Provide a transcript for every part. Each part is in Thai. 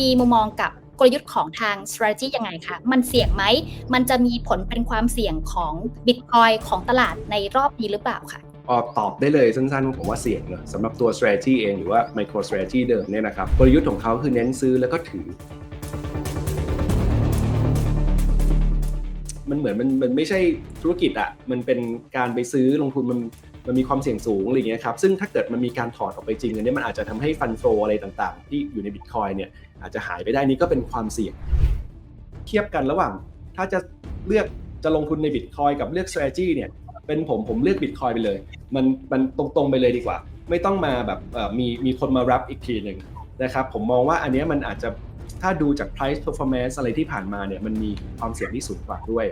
มีมุมมองกับกลยุทธ์ของทาง strategy ยังไงคะ มันเสี่ยงไหม มันจะมีผลเป็นความเสี่ยงของ Bitcoin ของตลาดในรอบนี้หรือเปล่าคะออตอบได้เลยสั้นๆผมว่าเสี่ยงเนอะสำหรับตัว strategy เองหรือว่า micro strategy เดิมเนี่ยนะครับกลยุทธ์ของเขาคือเน้นซื้อแล้วก็ถือ มันเหมือนมันมันไม่ใช่ธุรกิจอะมันเป็นการไปซื้อลงทุนมันมันมีความเสี่ยงสูงอะไรอย่างเงี้ยครับซึ่งถ้าเกิดมันมีการถอดออกไปจริงอันนี้มันอาจจะทำให้ฟันโฟอะไรต่างๆ ที่อยู่ในบิตคอยเนี่ย อาจจะหายไปได้นี่ก็เป็นความเสี่ยง เทียบกันระหว่าง ถ้าจะเลือกจะลงทุนในบิตคอยกับเลือก strategy เนี่ยเป็นผมผมเลือกบิตคอยไปเลย มันมันตรงๆไปเลยดีกว่า ไม่ต้องมาแบบมีมีคนมารับอีกทีหนึ่งนะครับผมมองว่าอันนี้มันอาจจะถ้าดูจาก price performance อะไรที่ผ่านมาเนี่ยมันมีความเสี่ยงที่สูงกว่าด้วย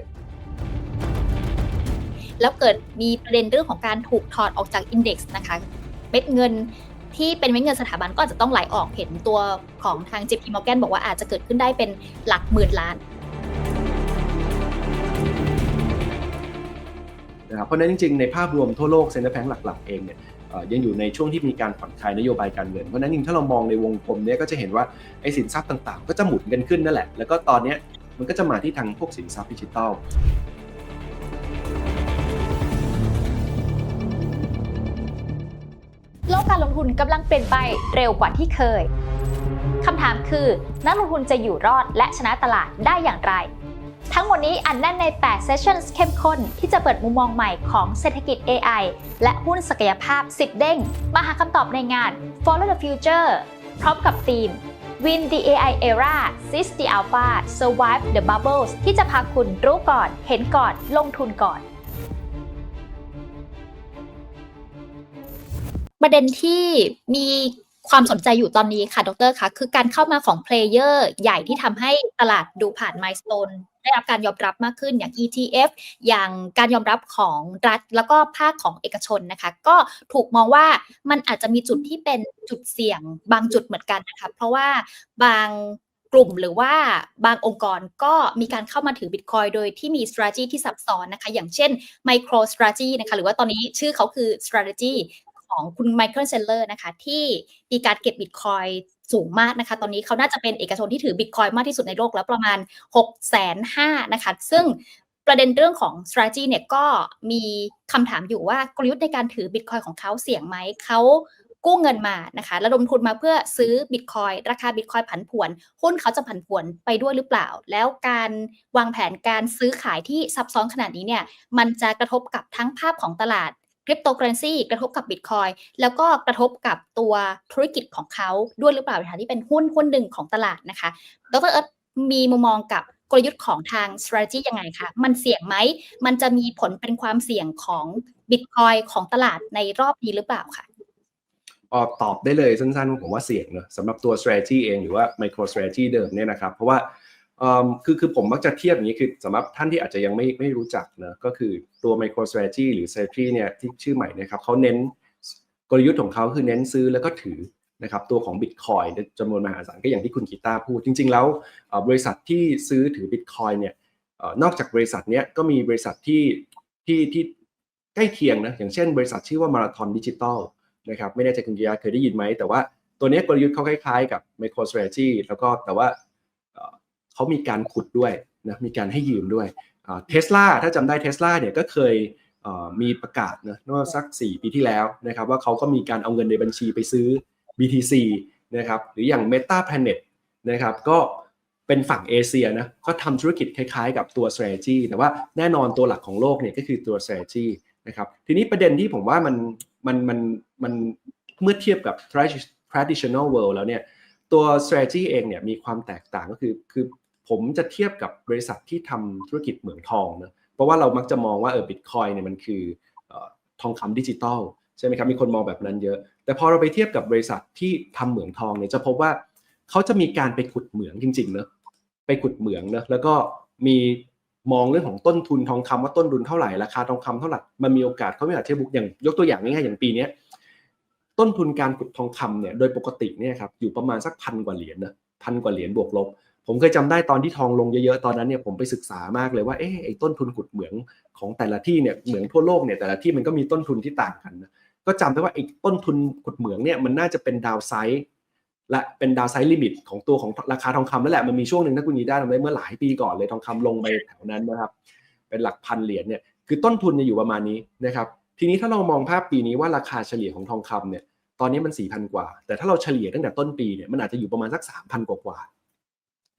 แล้วเกิดมีประเด็นเรื่องของการถูกถอดออกจาก Index นะคะ เม็ดเงิน ที่เป็นเม็ดเงินสถาบันก็อาจจะต้องไหลออกเห็นตัวของทาง JP Morgan บอกว่าอาจจะเกิดขึ้นได้เป็นหลักหมื่นล้านนะครับเพราะนั้นจริงๆ ในภาพรวมทั่วโลกเซ็นเตอร์แพงหลักๆ เองเนี่ยยังอยู่ในช่วงที่มีการผ่อนคลายนโยบายการเงิน เพราะนั้นจริงถ้าเรามองในวงกลมเนี่ยก็จะเห็นว่าไอ้สินทรัพย์ต่างๆ ก็จะหมุนกันขึ้นนั่นแหละ แล้วก็ตอนนี้มันก็จะมาที่ทางพวกสินทรัพย์ดิจิทัล การลงทุนกำลังเปลี่ยนไปเร็วกว่าที่เคยคำถามคือ นักลงทุนจะอยู่รอดและชนะตลาดได้อย่างไร ทั้งหมดนี้อันแน่นใน 8 Sessions เข้มข้นที่จะเปิดมุมมองใหม่ของเศรษฐกิจ AI และหุ้นศักยภาพ 10 เด้ง มาหาคำตอบในงาน Follow the Future พร้อมกับธีม Win the AI Era Seize the Alpha Survive the Bubbles ที่จะพาคุณรู้ก่อน เห็นก่อน ลงทุนก่อน ประเด็นที่มีความสนใจอยู่ตอนนี้ค่ะ ดรคะคือการเข้ามาของเพลเยอร์ใหญ่ที่ทำให้ตลาดดูผ่านไม s ส o n e ได้รับการยอมรับมากขึ้นอย่าง ETF อย่างการยอมรับของรัฐ แล้วก็ภาคของเอกชนนะคะ ก็ถูกมองว่ามันอาจจะมีจุดที่เป็นจุดเสี่ยงบางจุดเหมือนกันนะคะ เพราะว่าบางกลุ่มหรือว่าบางองค์กรก็มีการเข้ามาถือ Bitcoin โดยที่มี strategy ที่ซับซ้อนนะคะ อย่างเช่น micro strategy นะคะ หรือว่าตอนนี้ชื่อเขาคือ strategy ของคุณไมเคิลเซลเลอร์นะคะ ที่มีการเก็บบิตคอยสูงมากนะคะ ตอนนี้เขาน่าจะเป็นเอกชนที่ถือบิตคอยมากที่สุดในโลกแล้วประมาณ6กแสนห้านะคะ ซึ่งประเด็นเรื่องของ strategy เนี่ยก็มีคำถามอยู่ว่ากลยุทธ์ในการถือบิตคอยของเขาเสี่ยงไหมเขากู้เงินมานะคะระดมทุนมาเพื่อซื้อบิตคอยราคาบิตคอยผันผวน หุ้นเขาจะผันผวนไปด้วยหรือเปล่า แล้วการวางแผนการซื้อขายที่ซับซ้อนขนาดนี้เนี่ยมันจะกระทบกับทั้งภาพของตลาด คริปโตเคอเรนซีกระทบกับบิตคอยแล้วก็กระทบกับตัวธุรกิจของเขาด้วยหรือเปล่าในฐานะที่เป็นหุ้นหุ้นหนึ่งของตลาดนะคะ ดรเอิร์ธมีมุมมองกับกลยุทธ์ของทาง strategy ยังไงคะ มันเสี่ยงไหม มันจะมีผลเป็นความเสี่ยงของบิตคอยของตลาดในรอบนี้หรือเปล่าคะออตอบได้เลยสั้นๆผมว่าเสี่ยงเนอะสำหรับตัว strategy เองหรือว่า micro strategy เดิมเนี่ยนะครับ เพราะว่า คือคือผมมักจะเทียบอย่างนี้คือสำหรับท่านที่อาจจะยังไม่ไม่รู้จักเนอะก็คือตัว micro strategy หรือ strategy เนี่ยที่ชื่อใหม่นะครับเขาเน้นกลยุทธ์ของเขาคือเน้นซื้อแล้วก็ถือนะครับตัวของ Bitcoin จำนวนมหาศาลก็อย่างที่คุณกีตาพูด จริง ๆ แล้วบริษัทที่ซื้อถือ Bitcoin เนี่ยอนอกจากบริษัทเนี้ยก็มีบริษัทที่ที่ที่ใกล้เคียงนะอย่างเช่น บริษัทชื่อว่า Marathon Digital นะครับไม่แน่ใจคุณกีตาร์เคยได้ยินไหมแต่ว่าตัวนี้กลยุทธ์เขาคล้ายๆกับ MicroStrategy แล้วก็แต่ว่า เขามีการขุดด้วยนะมีการให้ยืมด้วยเทสลาถ้าจำได้เทสลาเนี่ยก็เคยมีประกาศนะเมื่อสัก 4 ปีที่แล้วนะครับว่าเขาก็มีการเอาเงินในบัญชีไปซื้อ BTC นะครับหรืออย่าง Meta Planet นะครับก็เป็นฝั่งเอเชียนะก็ทำธุรกิจคล้ายๆ กับตัว strategy แต่ว่าแน่นอนตัวหลักของโลกเนี่ยก็คือตัว strategy นะครับทีนี้ประเด็นที่ผมว่ามันมันมันมันเมื่อเทียบกับ traditional world แล้วเนี่ยตัว strategy เองเนี่ยมีความแตกต่างก็คือคือ ผมจะเทียบกับบริษัทที่ทำธุรกิจเหมืองทองนะเพราะว่าเรามักจะมองว่าเออบิตคอยเนี่ยมันคืออทองคำดิจิตอลใช่ไหมครับมีคนมองแบบนั้นเยอะ แต่พอเราไปเทียบกับบริษัทที่ทำเหมืองทองเนี่ยจะพบว่าเขาจะมีการไปขุดเหมืองจริงๆเนะไปขุดเหมืองเนะแล้วก็มีมองเรื่องของต้นทุนทองคำว่าต้นทุนเท่าไหร่ราคาทองคำเท่าไหร่มันมีโอกาสเขาไม่อาจเทียบบุกอย่างยกตัวอย่างง่ายๆอย่างปีนี้ต้นทุนการขุดทองคำเนี่ยโดยปกติเนี่ยครับอยู่ประมาณสักพันกว่าเหรียญนะพันกว่าเหรียญบวกลบ ผมเคยจำได้ตอนที่ทองลงเยอะๆ ตอนนั้นเนี่ยผมไปศึกษามากเลยว่า เอ๊ะไอ้ต้นทุนขุดเหมืองของแต่ละที่เนี่ย เหมืองทั่วโลกเนี่ยแต่ละที่มันก็มีต้นทุนที่ต่างกันนะก็จำได้ว่าไอ้ต้นทุนขุดเหมืองเนี่ยมันน่าจะเป็นดาวไซด์และเป็นดาวไซด์ลิมิตของตัวของราคาทองคำนั่นแหละมันมีช่วงหนึ่งถ้าคุณยีได้ทำได้เมื่อหลายปีก่อนเลยทองคำลงไปแถวนั้นนะครับ เป็นหลักพันเหรียญเนี่ยคือต้นทุนเนี่ยอยู่ประมาณนี้นะครับ ทีนี้ถ้าเรามองภาพปีนี้ว่าราคาเฉลี่ยของทองคำเนี่ย ตอนนี้มัน4 0 0 0กว่า แต่ถ้าเราเฉลี่ยตั้งแต่ต้นปีเนี่ยมันอาจจะอยู่ประมาณสัก3,000กว่ากว่าๆ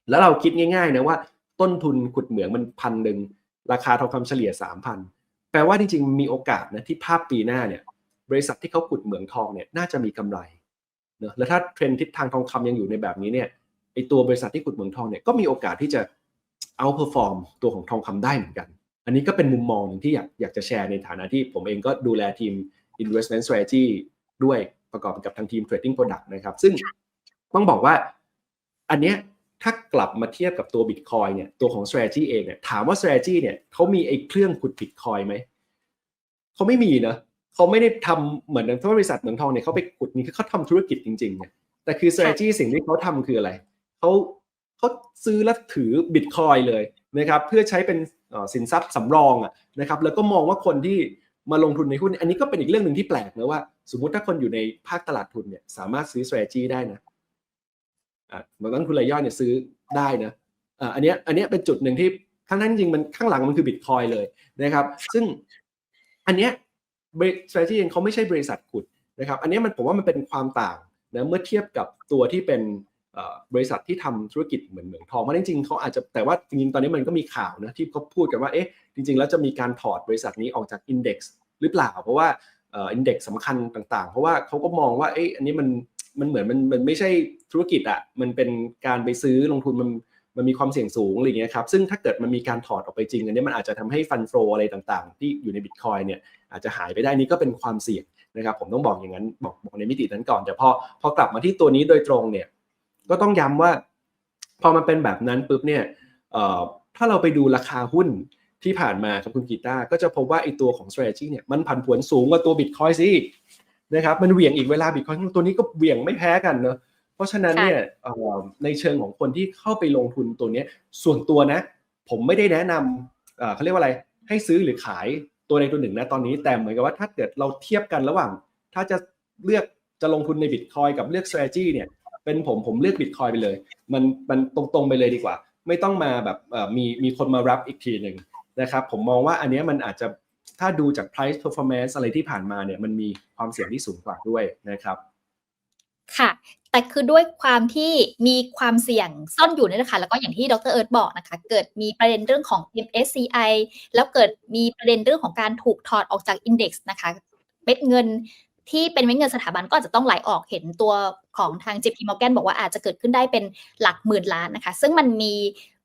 แล้วเราคิดง่ายๆนะว่าต้นทุนขุดเหมืองมันพันหนึ่งราคาทองคำเฉลี่ย3,000แปลว่าจริงๆมีโอกาสนะที่ภาพปีหน้าเนี่ยบริษัทที่เขาขุดเหมืองทองเนี่ยน่าจะมีกำไรเนอะแล้วถ้าเทรนด์ทิศทางทองคำยังอยู่ในแบบนี้เนี่ยไอตัวบริษัทที่ขุดเหมืองทองเนี่ยก็มีโอกาสที่จะเอาเพอร์ฟอร์มตัวของทองคำได้เหมือนกัน อันนี้ก็เป็นมุมมองหนึ่งที่อยากอยากจะแชร์ในฐานะที่ผมเองก็ดูแลทีม investment strategy ด้วยประกอบกับทางทีม trading product นะครับ ซึ่งต้องบอกว่าอันเนี้ย ถ้ากลับมาเทียบกับตัว Bitcoin เนี่ยตัวของ strategy เองเนี่ยถามว่า strategy เนี่ยเขามีไอ้เครื่องขุด Bitcoin ไหมเขาไม่มีนะเขาไม่ได้ทำเหมือนถ้าบริษัทเหมืองทองเนี่ยเขาไปขุดนี่คือเขาทำธุรกิจจริงๆเนี่ยแต่คือ strategy สิ่งที่เขาทำคืออะไรเขาเขาซื้อและถือ Bitcoin เลยนะครับเพื่อใช้เป็นเอ่อสินทรัพย์สำรองอะนะครับแล้วก็มองว่าคนที่มาลงทุนในหุ้น อันนี้ก็เป็นอีกเรื่องหนึ่งที่แปลกนะว่า สมมุติถ้าคนอยู่ในภาคตลาดทุนเนี่ยสามารถซื้อ strategy ได้นะ อะบางต้นทุนรายย่อยเนี่ยซื้อได้นะอ่อันเนี้ยอันเนี้ยเป็นจุดหนึ่งที่ทั้งนั้นจริงมันข้างหลังมันคือ Bitcoin เลยนะครับ ซึ่งอันเนี้ย strategy เองเขาไม่ใช่บริษัทขุดนะครับ อันเนี้ยมันผมว่ามันเป็นความต่างนะเมื่อเทียบกับตัวที่เป็นบริษัทที่ทำธุรกิจเหมือนเหมืองทองเพราะจริงๆเขาอาจจะแต่ว่าจริงๆตอนนี้มันก็มีข่าวนะที่เขาพูดกันว่าเอ๊ะจริง ๆ แล้วจะมีการถอดบริษัทนี้ออกจากอินเด็กซ์หรือเปล่า เพราะว่าอินเด็กซ์สำคัญต่างๆ เพราะว่าเขาก็มองว่าเอ๊ะอันนี้มัน มันเหมือนมันมันไม่ใช่ธุรกิจอะมันเป็นการไปซื้อลงทุนมันมันมีความเสี่ยงสูงอะไรอย่างเงี้ยครับซึ่งถ้าเกิดมันมีการถอดออกไปจริงอันนี้มันอาจจะทำให้ฟันโฟอะไรต่างๆ ที่อยู่ในบิตคอยเนี่ยอาจจะหายไปได้นี่ก็เป็นความเสี่ยงนะครับผมต้องบอกอย่างนั้นบอกบอกในมิตินั้นก่อน แต่พอพอกลับมาที่ตัวนี้โดยตรงเนี่ยก็ต้องย้ำว่า พอมันเป็นแบบนั้นปุ๊บเนี่ยเอ่อถ้าเราไปดูราคาหุ้นที่ผ่านมาครับคุณกีตาร์ก็จะพบว่าไอตัวของ strategy เนี่ยมันผันผวนสูงกว่าตัว Bitcoin ซิ นะครับมันเหวี่ยงอีกเวลา Bitcoin ตัวนี้ก็เหวี่ยงไม่แพ้กันเนอะเพราะฉะนั้นเนี่ยเอ่อในเชิงของคนที่เข้าไปลงทุนตัวเนี้ยส่วนตัวนะ ผมไม่ได้แนะนำเอ่อเขาเรียกว่าอะไรให้ซื้อหรือขายตัวใดตัวหนึ่งนะตอนนี้แต่เหมือนกับว่าถ้าเกิดเราเทียบกันระหว่าง ถ้าจะเลือกจะลงทุนใน Bitcoin กับเลือก strategy เนี่ยเป็นผมผมเลือก Bitcoin ไปเลย มันมันตรงๆไปเลยดีกว่า ไม่ต้องมาแบบเอ่อมีมีคนมารับอีกทีหนึ่งนะครับผมมองว่าอันเนี้ยมันอาจจะ ถ้าดูจาก price performance อะไรที่ผ่านมาเนี่ยมันมีความเสี่ยงที่สูงกว่าด้วยนะครับ ค่ะ แต่คือด้วยความที่มีความเสี่ยงซ่อนอยู่เนี่ยนะคะ แล้วก็อย่างที่ดรเอิร์ธบอกนะคะ เกิดมีประเด็นเรื่องของ MSCI แล้วเกิดมีประเด็นเรื่องของการถูกถอดออกจากอินเด็กซ์นะคะเม็ดเงินที่เป็นเม็ดเงินสถาบันก็อาจจะต้องไหลออกเห็นตัวของทาง JP Morgan บอกว่าอาจจะเกิดขึ้นได้เป็นหลักหมื่นล้านนะคะ ซึ่งมันมี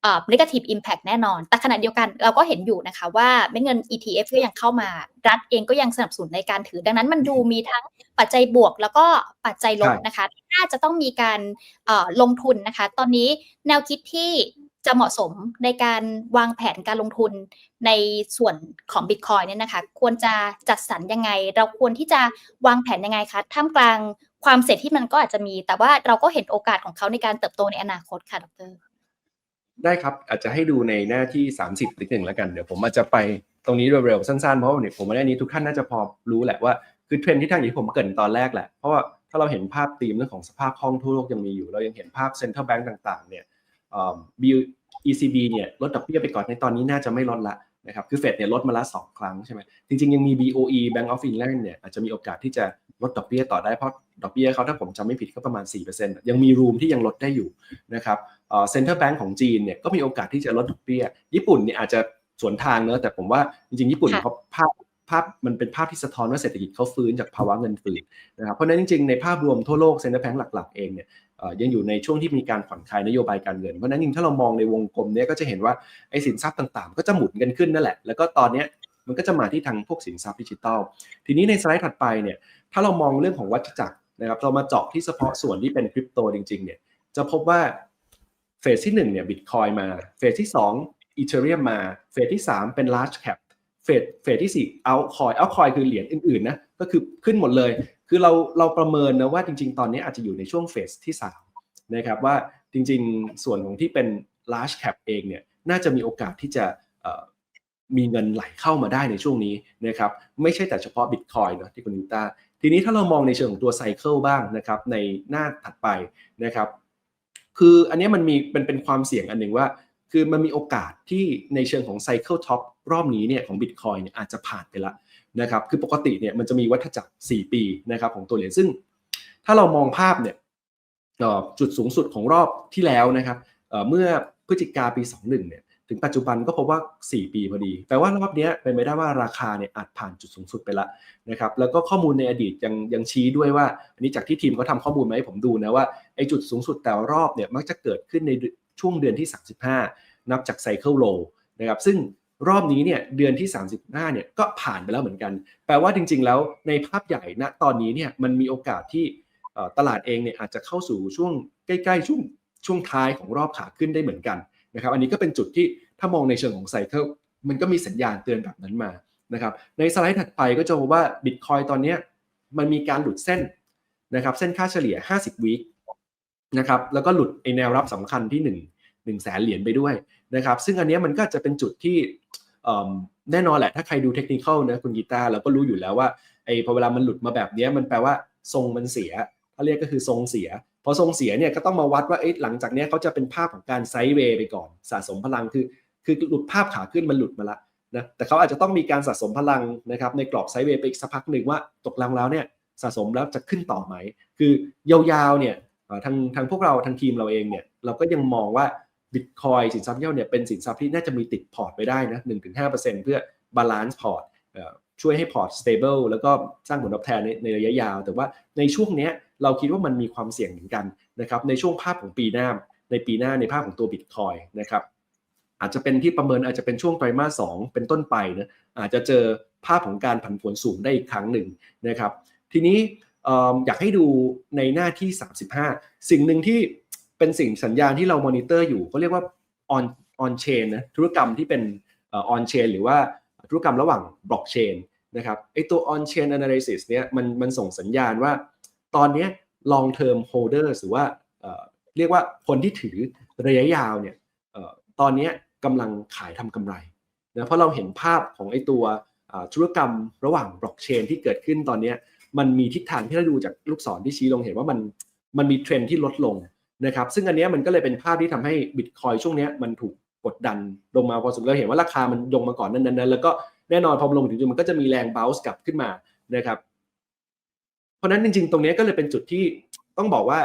เอ่อ negative impact แน่นอน แต่ขณะเดียวกันเราก็เห็นอยู่นะคะว่าเม็ดเงิน ETF ก็ยังเข้ามา รัฐเองก็ยังสนับสนุนในการถือ ดังนั้นมันดูมีทั้งปัจจัยบวกแล้วก็ปัจจัยลบใช่นะคะน่าจะต้องมีการเอ่อลงทุนนะคะ ตอนนี้แนวคิดที่จะเหมาะสมในการวางแผนการลงทุนในส่วนของ Bitcoin เนี่ยนะคะ ควรจะจัดสรรยังไง เราควรที่จะวางแผนยังไงคะท่ามกลางความเสี่ยงที่มันก็อาจจะมี แต่ว่าเราก็เห็นโอกาสของเขาในการเติบโตในอนาคตค่ะดร ได้ครับอาจจะให้ดูในหน้าที่ 30นิดหนึ่งแล้วกันเดี๋ยวผมอาจจะไปตรงนี้เร็วๆสั้นๆเพราะว่าเนี่ยผมว่าในนี้ทุกท่านน่าจะพอรู้แหละว่าคือเทรนด์ที่ทางองที่ผมเกิดตอนแรกแหละเพราะว่าถ้าเราเห็นภาพธีมเรื่องของสภาพคล่องทั่วโลกยังมีอยู่ เรายังเห็นภาพเซ็นทรัลแบงก์ต่างๆเนี่ยอ่อ B- ECB เนี่ยลดดอกเบี้ยไปก่อนในตอนนี้น่าจะไม่ลดละ นะครับคือเฟดเนี่ยลดมาละสองครั้งใช่ไหมจริงๆ ยังมี BOE Bank of England เนี่ยอาจจะมีโอกาสที่จะลดดอกเบี้ยต่อได้เพราะดอกเบี้ยเขาถ้าผมจำไม่ผิดก็ประมาณ 4%ยังมีรูมที่ยังลดได้อยู่นะครับเซ็นเตอร์แบงก์ของจีนเนี่ยก็มีโอกาสที่จะลดดอกเบี้ย ญี่ปุ่นเนี่ยอาจจะสวนทางเนอะแต่ผมว่าจริงๆ ญี่ปุ่นค่ะเขาภาพภาพมันเป็นภาพที่สะท้อนว่าเศรษฐกิจเขาฟื้นจากภาวะเงินฝืดนะครับเพราะฉะนั้นจริงๆ ในภาพรวมทั่วโลกเซ็นเตอร์แบงก์หลักๆเองเนี่ยเอ่อ ยังอยู่ในช่วงที่มีการผ่อนคลายนโยบายการเงิน เพราะนั้นจริงถ้าเรามองในวงกลมเนี่ยก็จะเห็นว่าไอ้สินทรัพย์ต่างๆ ก็จะหมุนกันขึ้นนั่นแหละ แล้วก็ตอนเนี้ยมันก็จะมาที่ทางพวกสินทรัพย์ดิจิทัล ทีนี้ในสไลด์ถัดไปเนี่ยถ้าเรามองเรื่องของวัฏจักรนะครับเรามาเจาะที่เฉพาะส่วนที่เป็นคริปโตจริงๆเนี่ยจะพบว่าเฟสที่1เนี่ยบิตคอยมาเฟสที่2อีเทเรียมมาเฟสที่ 3 เป็น large cap เฟสเฟสที่4เอาคอยเอาคอยคือเหรียญอื่นๆนะ ก็คือขึ้นหมดเลย คือเราเราประเมินนะว่าจริง ๆ ตอนนี้อาจจะอยู่ในช่วงเฟสที่3นะครับว่าจริง ๆ ส่วนของที่เป็น large cap เองเนี่ยน่าจะมีโอกาสที่จะมีเงินไหลเข้ามาได้ในช่วงนี้นะครับไม่ใช่แต่เฉพาะ Bitcoin เนอะที่คุณนิต้าทีนี้ถ้าเรามองในเชิงของตัวไซเคิลบ้างนะครับในหน้าถัดไปนะครับคืออันนี้มันมีเป็นเป็นความเสี่ยงอันหนึ่งว่า คือมันมีโอกาสที่ในเชิงของไซเคิลท็อปรอบนี้เนี่ยของ Bitcoin เนี่ยอาจจะผ่านไปละ นะครับคือปกติเนี่ยมันจะมีวัฏจักร 4 ปีนะครับของตัวเหรียญซึ่ง ถ้าเรามองภาพเนี่ยจุดสูงสุดของรอบที่แล้วนะครับเมื่อพฤศจิกาปี 21เนี่ยถึงปัจจุบันก็พบว่า 4 ปีพอดี แปลว่ารอบนี้เป็นไปได้ว่าราคาเนี่ยอาจผ่านจุดสูงสุดไปละนะครับ แล้วก็ข้อมูลในอดีตยังยังชี้ด้วยว่า อันนี้จากที่ทีมเขาทำข้อมูลมาให้ผมดูนะว่าไอ้จุดสูงสุดแต่รอบเนี่ยมักจะเกิดขึ้นในช่วงเดือนที่ 35 นับจากไซเคิลโลนะครับ ซึ่ง รอบนี้เนี่ยเดือนที่ 35เนี่ยก็ผ่านไปแล้วเหมือนกัน แปลว่าจริง ๆ แล้วในภาพใหญ่ณตอนนี้เนี่ยมันมีโอกาสที่ตลาดเองเนี่ยอาจจะเข้าสู่ช่วงใกล้ๆช่วงช่วงท้ายของรอบขาขึ้นได้เหมือนกันนะครับ อันนี้ก็เป็นจุดที่ถ้ามองในเชิงของไซเคิลมันก็มีสัญญาณเตือนแบบนั้นมานะครับ ในสไลด์ถัดไปก็จะพบว่า Bitcoin ตอนนี้มันมีการหลุดเส้นนะครับ เส้นค่าเฉลี่ย 50 วีคนะครับแล้วก็หลุดไอแนวรับสำคัญที่ 1 1แสนเหรียญไปด้วยนะครับ ซึ่งอันนี้มันก็จะเป็นจุดที่แน่นอนแหละ ถ้าใครดูเทคนิคนะคุณกีตาร์เราก็รู้อยู่แล้วว่าไอ้พอเวลามันหลุดมาแบบนี้มันแปลว่าทรงมันเสียถ้าเรียกก็คือทรงเสีย พอทรงเสียเนี่ยก็ต้องมาวัดว่าเอ๊ะหลังจากนี้เขาจะเป็นภาพของการไซด์เวย์ไปก่อนสะสมพลังคือ คือหลุดภาพขาขึ้นมันหลุดมาละนะแต่เขาอาจจะต้องมีการสะสมพลังนะครับในกรอบไซด์เวย์ไปอีกสักพักหนึ่งว่าตกลังแล้วเนี่ยสะสมแล้วจะขึ้นต่อไหม คือยาวๆเนี่ยทางทางพวกเราทางทีมเราเองเนี่ยเราก็ยังมองว่า บิตคอยสินทรัพย์เย่าเนี่ยเป็นสินทรัพย์ที่น่าจะมีติดพอร์ตไปได้นะ1-5%เปอร์เซ็นต์เพื่อบาลานซ์พอร์ตช่วยให้พอร์ต stable แล้วก็สร้างผลตอบแทนในในระยะยาว แต่ว่าในช่วงเนี้ยเราคิดว่ามันมีความเสี่ยงเหมือนกันนะครับในช่วงภาพของปีหน้า ในปีหน้าในภาพของตัว Bitcoin นะครับอาจจะเป็นที่ประเมินอาจจะเป็นช่วงไตรมาสสองเป็นต้นไปนะอาจจะเจอภาพของการผันผวนสูงได้อีกครั้งหนึ่งนะครับ ทีนี้เอ่ออยากให้ดูในหน้าที่ 35 สิ่งหนึ่งที่ เป็นสิ่งสัญญาณที่เรามอนิเตอร์อยู่เขาเรียกว่า on on chain นะธุรกรรมที่เป็นออ on chain หรือว่าธุรกรรมระหว่าง blockchain นะครับไอตัว on chain analysis เนี่ยมันมันส่งสัญญาณว่า ตอนนี้ long term holders หรือว่าเรียกว่าคนที่ถือระยะยาวเนี่ยอตอนนี้กำลังขายทำกำไรนะเพราะเราเห็นภาพของไอตัวธุรกรรมระหว่างบล็อกเชนที่เกิดขึ้นตอนนี้มันมีทิศทางที่เราดูจากลูกศรที่ชี้ลงเห็นว่ามันมันมีเทรนที่ลดลง นะครับซึ่งอันนี้มันก็เลยเป็นภาพที่ทำให้บิตคอยช่วงนี้มันถูกกดดันลงมาพอสมควรเห็นว่าราคามันลงมาก่อนนั้นนั้นแล้วก็แน่นอนพอลงถึงจุดมันก็จะมีแรงบ o ล n ์กลับขึ้นมานะครับ เพราะฉะนั้นจริง ๆ ตรงนี้ก็เลยเป็นจุดที่ต้องบอกว่า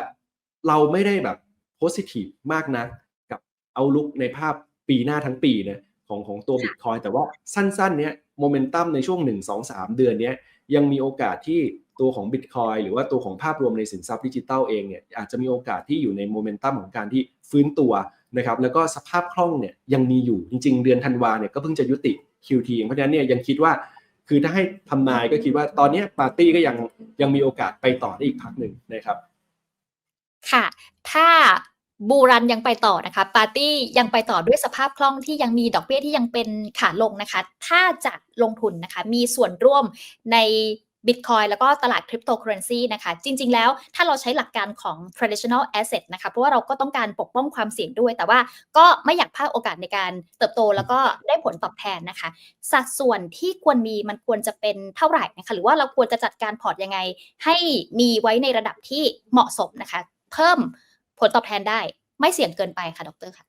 เราไม่ได้แบบโพสิทีฟมากนะกับเอาลุกในภาพปีหน้าทั้งปีนะของของตัว Bitcoin แต่ว่าสั้นๆเนี้ยโมเมนตัมในช่วง 1 2 3 เดือนเนี้ย ยังมีโอกาสที่ตัวของ Bitcoin หรือว่าตัวของภาพรวมในสินทรัพย์ดิจิทัลเองเนี่ยอาจจะมีโอกาสที่อยู่ในโมเมนตัมของการที่ฟื้นตัวนะครับแล้วก็สภาพคล่องเนี่ยยังมีอยู่จริง ๆ เดือนธันวาเนี่ยก็เพิ่งจะยุติ QT เองเพราะฉะนั้นเนี่ยยังคิดว่าคือถ้าให้ทำนายก็คิดว่าตอนนี้ปาร์ตี้ก็ยังยังมีโอกาสไปต่อได้อีกพักหนึ่งนะครับ ค่ะ ถ้า บูรันยังไปต่อนะคะ ปาร์ตี้ยังไปต่อด้วยสภาพคล่องที่ยังมีดอกเบี้ยที่ยังเป็นขาลงนะคะ ถ้าจะลงทุนนะคะ มีส่วนร่วมใน Bitcoin แล้วก็ตลาดคริปโตเคอเรนซีนะคะ จริง ๆ แล้วถ้าเราใช้หลักการของ traditional asset นะคะ เพราะว่าเราก็ต้องการปกป้องความเสี่ยงด้วย แต่ว่าก็ไม่อยากพลาดโอกาสในการเติบโตแล้วก็ได้ผลตอบแทนนะคะ สัดส่วนที่ควรมีมันควรจะเป็นเท่าไหร่นะคะ หรือว่าเราควรจะจัดการพอร์ตยังไง ให้มีไว้ในระดับที่เหมาะสมนะคะ เพิ่ม ผลตอบแทนได้ ไม่เสี่ยงเกินไปค่ะดรค่ะ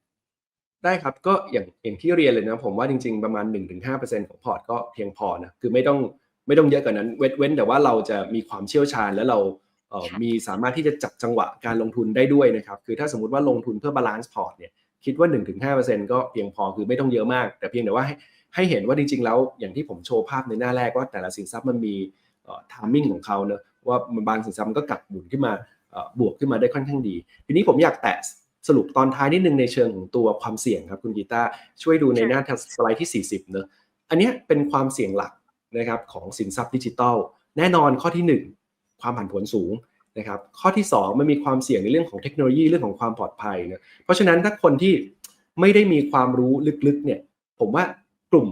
ได้ครับก็อย่างอย่างที่เรียนเลยนะผมว่าจริง ๆ ประมาณ 1-5%ของพอร์ตก็เพียงพอนะคือไม่ต้องไม่ต้องเยอะกว่านั้นเว้น เว้นแต่ว่าเราจะมีความเชี่ยวชาญแล้วเราเอ่อค่ะมีสามารถที่จะจับจังหวะการลงทุนได้ด้วยนะครับ คือถ้าสมมติว่าลงทุนเพื่อบาลานซ์พอร์ตเนี่ยคิดว่า 1-5%ก็เพียงพอคือไม่ต้องเยอะมาก แต่เพียงแต่ว่าให้ให้เห็นว่าจริง ๆ แล้วอย่างที่ผมโชว์ภาพในหน้าแรกว่าแต่ละสินทรัพย์มันมีเอ่อทามมิ่งของเขาเนอะว่าบางสินทรัพย์มันก็กลับหมุนขึ้นมาเอ่อ บวกขึ้นมาได้ค่อนข้างดี ทีนี้ผมอยากแตะสรุปตอนท้ายนิดนึงในเชิงของตัวความเสี่ยงครับคุณกีตาร์ช่วยดูในหน้าสไลด์ที่ 40เนอะอันเนี้ยเป็นความเสี่ยงหลักนะครับของสินทรัพย์ดิจิทัล แน่นอนข้อที่ 1 ความผันผวนสูงนะครับข้อที่ 2 มันมีความเสี่ยงในเรื่องของเทคโนโลยีเรื่องของความปลอดภัยนะเพราะฉะนั้นถ้าคนที่ไม่ได้มีความรู้ลึกๆเนี่ยผมว่ากลุ่ม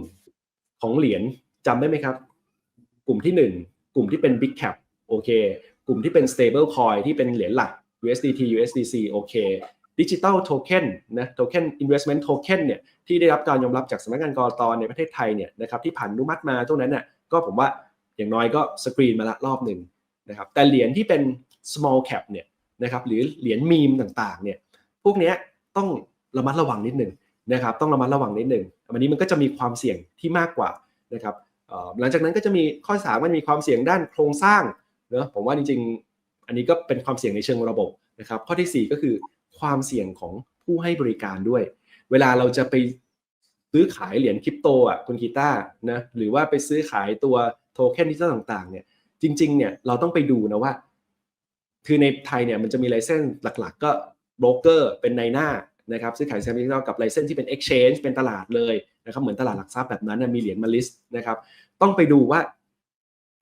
ของเหรียญจำได้ไหมครับ กลุ่มที่ 1 กลุ่มที่เป็น Big Cap โอเค กลุ่มที่เป็น Stable Coin ที่เป็นเหรียญหลัก USDT USDC โอเคดิจิตอลโทเค็นนะโทเค็น investment token เนี่ยที่ได้รับการยอมรับจากสำนักงานกรตในประเทศไทยเนี่ยนะครับที่ผ่านอนุมัติมาตรงนั้นน่ะก็ผมว่าอย่างน้อยก็สกรีนมาละรอบหนึ่งนะครับแต่เหรียญที่เป็น small cap เนี่ยนะครับหรือเหรียญมีมต่างๆเนี่ยพวกนี้ต้องระมัดระวังนิดหนึ่งนะครับต้องระมัดระวังนิดหนึ่งวันนี้มันก็จะมีความเสี่ยงที่มากกว่านะครับหลังจากนั้นก็จะมีข้อสามมันมีความเสี่ยงด้านโครงสร้าง เนอะผมว่าจริง ๆ อันนี้ก็เป็นความเสี่ยงในเชิงระบบนะครับ ข้อที่สี่ก็คือความเสี่ยงของผู้ให้บริการด้วย เวลาเราจะไปซื้อขายเหรียญคริปโตอะคุณกีตาร์นะหรือว่าไปซื้อขายตัวโทเค็นดิจิตอลต่างๆ เนี่ยจริงๆเนี่ยเราต้องไปดูนะว่า คือในไทยเนี่ยมันจะมีไลเซนส์หลักๆ ก็โบรกเกอร์เป็นในหน้านะครับซื้อขายสินทรัพย์ดิจิทัลกับไลเซนส์ที่เป็น Exchange เป็นตลาดเลยนะครับเหมือนตลาดหลักทรัพย์แบบนั้นนะมีเหรียญมาลิสต์นะครับต้องไปดูว่า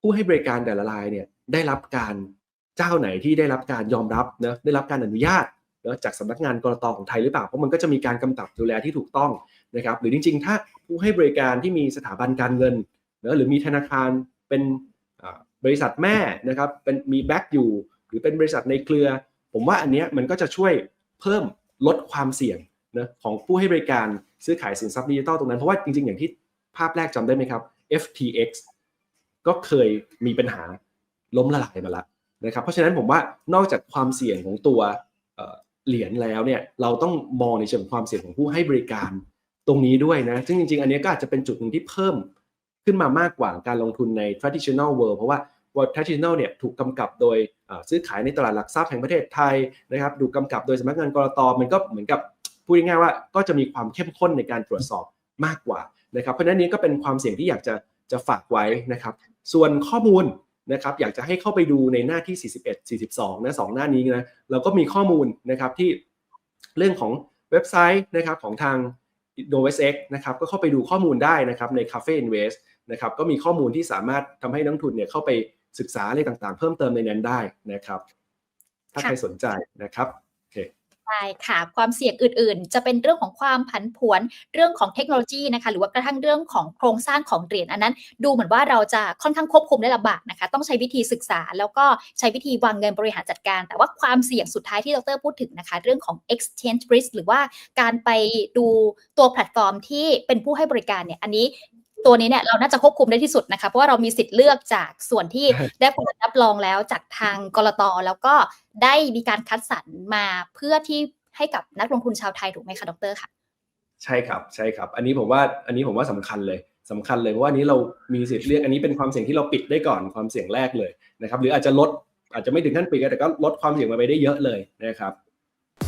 ผู้ให้บริการแต่ละรายเนี่ย ได้รับการเจ้าไหนที่ได้รับการยอมรับนะได้รับการอนุญาตนะจากสำนักงานกรตของไทยหรือเปล่าเพราะมันก็จะมีการกำกับดูแลที่ถูกต้องนะครับ หรือจริง ๆ ถ้าผู้ให้บริการที่มีสถาบันการเงินนะหรือมีธนาคารเป็นบริษัทแม่นะครับเป็นมีแบ็กอยู่ หรือเป็นบริษัทในเครือ ผมว่าอันเนี้ยมันก็จะช่วยเพิ่มลดความเสี่ยงนะของผู้ให้บริการซื้อขายสินทรัพย์ดิจิทัลตรงนั้น เพราะว่าจริง ๆ อย่างที่ภาพแรกจำได้ไหมครับ FTX ก็เคยมีปัญหา ล้มละลายมาแล้วนะครับเพราะฉะนั้นผมว่านอกจากความเสี่ยงของตัวเหรียญแล้วเนี่ยเราต้องมองในเชิงความเสี่ยงของผู้ให้บริการตรงนี้ด้วยนะซึ่งจริงๆ อันนี้ก็อาจจะเป็นจุดหนึ่งที่เพิ่มขึ้นมามากกว่าการลงทุนใน traditional world เพราะว่า World Traditional เนี่ยถูกกำกับโดยซื้อขายในตลาดหลักทรัพย์แห่งประเทศไทยนะครับดูกำกับโดยสำนักงานกรตมันก็เหมือนกับพูดง่ายๆว่าก็จะมีความเข้มข้นในการตรวจสอบมากกว่านะครับเพราะฉะนั้นนี้ก็เป็นความเสี่ยงที่อยากจะจะฝากไว้นะครับ ส่วนข้อมูล นะครับอยากจะให้เข้าไปดูในหน้าที่ 41 42นะสองหน้านี้นะเราก็มีข้อมูลนะครับที่เรื่องของเว็บไซต์นะครับของทาง n o v e x นะครับก็เข้าไปดูข้อมูลได้นะครับใน Cafe Invest นะครับก็มีข้อมูลที่สามารถทำให้นักทุนเนี่ยเข้าไปศึกษาอะไรต่างๆ เพิ่มเติมในนั้นได้นะครับ ถ้าใครสนใจนะครับ ใช่ค่ะ ความเสี่ยงอื่นๆ จะเป็นเรื่องของความผันผวนเรื่องของเทคโนโลยีนะคะ หรือว่ากระทั่งเรื่องของโครงสร้างของเหรียญอันนั้น ดูเหมือนว่าเราจะค่อนข้างควบคุมได้ลำบากนะคะ ต้องใช้วิธีศึกษา แล้วก็ใช้วิธีวางเงินบริหารจัดการ แต่ว่าความเสี่ยงสุดท้ายที่ดรพูดถึงนะคะ เรื่องของ exchange risk หรือว่าการไปดูตัวแพลตฟอร์มที่เป็นผู้ให้บริการเนี่ยอันนี้ ตัวนี้เนี่ยเราน่าจะควบคุมได้ที่สุดนะคะเพราะว่าเรามีสิทธิ์เลือกจากส่วนที่ได้ผลรับรองแล้วจากทางกรตแล้วก็ได้มีการคัดสรรมาเพื่อที่ให้กับนักลงทุนชาวไทยถูกไหมคะดรค่ะ ใช่ครับใช่ครับ อันนี้ผมว่าอันนี้ผมว่าสำคัญเลยสำคัญเลยเพราะว่าอันนี้เรามีสิทธิ์เลือกอันนี้เป็นความเสี่ยงที่เราปิดได้ก่อนความเสี่ยงแรกเลยนะครับ หรืออาจจะลดอาจจะไม่ถึงขั้นปิดก็แต่ก็ลดความเสี่ยงมาไปได้เยอะเลยนะครับ